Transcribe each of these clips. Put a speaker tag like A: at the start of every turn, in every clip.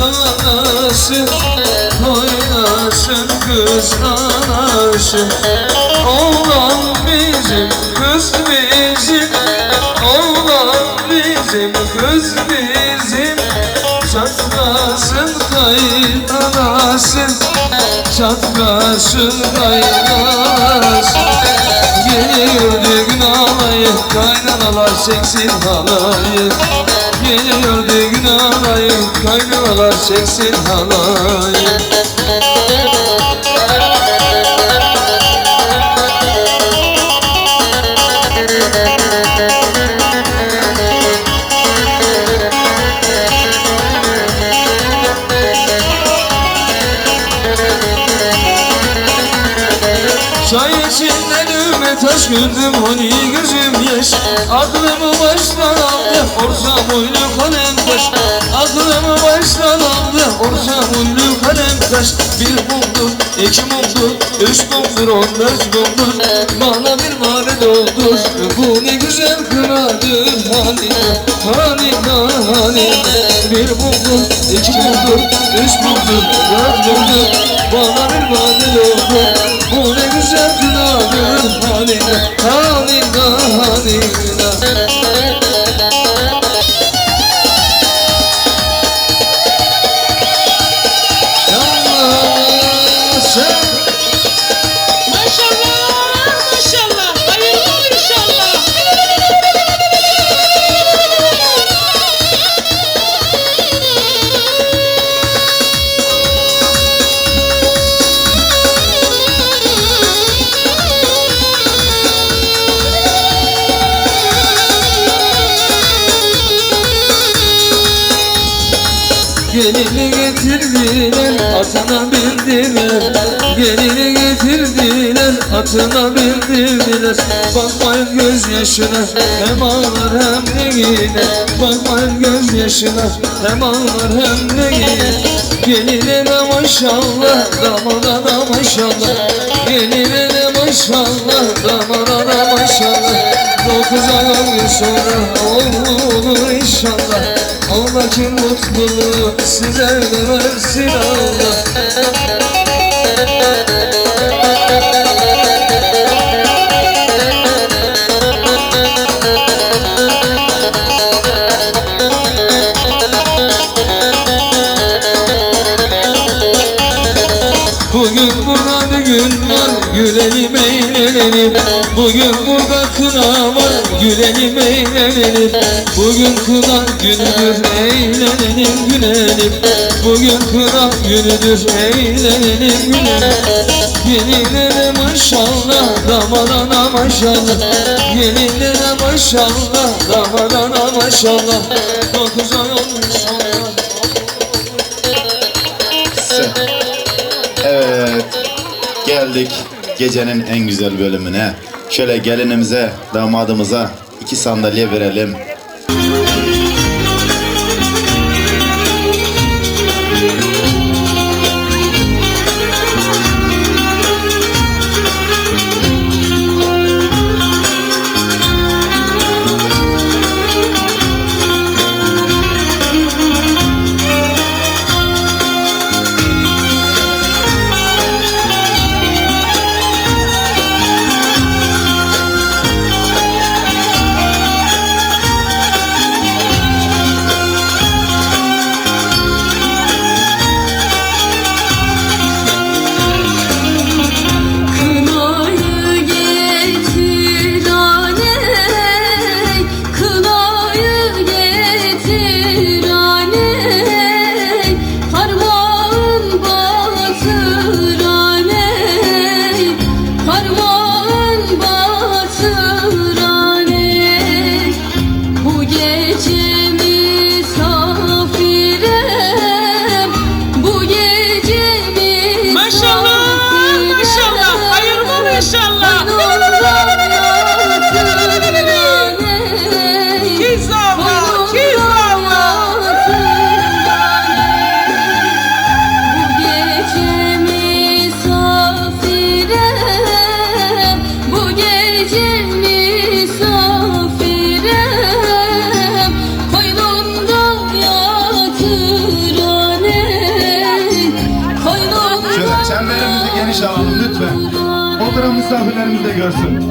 A: anası Oynasın kız anası Oğlan bizim kız bizim. Oğlan bizim kız bizim. Çatlasın kaynanası Çatlasın kaynanası Geliyor düğün alayı Kaynanalar çeksin halayı Geliyor düğün alayı Kaynanalar çeksin halayı Çay içinde düğme taş güldüm hani gözüm yaş. Aklımı baştan aldı orta boylu Bir mumdur, iki mumdur, üç mumdur, on dört mumdur Bana bir mavi doldur bu ne güzel kınadır haline Haline haline Bir mumdur, iki mumdur, üç mumdur, dört mumdur Bana bir mavi doldur bu ne güzel kınadır haline Haline haline Gelini getirdiler atına bindiler Gelini getirdiler atına bindiler Bakmayın gözyaşına hem ağlar hem de gider. Bakmayın gözyaşına hem ağlar hem de gider. Geline de maşallah damada da maşallah. Geline de maşallah damada da maşallah. Dokuz ay sonra olur inşallah Allah ki mutluluğu size versin Allah. Bugün burada bir gün var gülelim eğlenelim Bugün burada kına var gülelim eğlenelim. Bugün kına günüdür eğlenelim gülelim. Bugün kına günüdür eğlenelim gülelim. Geline de maşallah damadana maşallah. Geline de maşallah damadana maşallah. Dokuz ay olmuş
B: Evet, geldik gecenin en güzel bölümüne. Şöyle gelinimize, damadımıza iki sandalye verelim. alkış lütfen.
C: Oturan misafirlerimiz de görsün.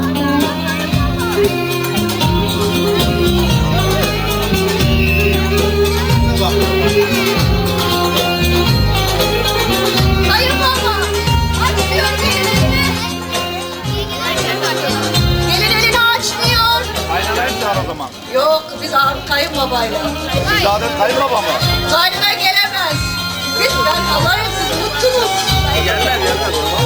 D: Yok biz abi kayınbabayla. Siz
B: abi kayınbaba mı? Kaynına
D: gelemez. Biz ben
B: siz mutlu? Gelmez
D: gelmez.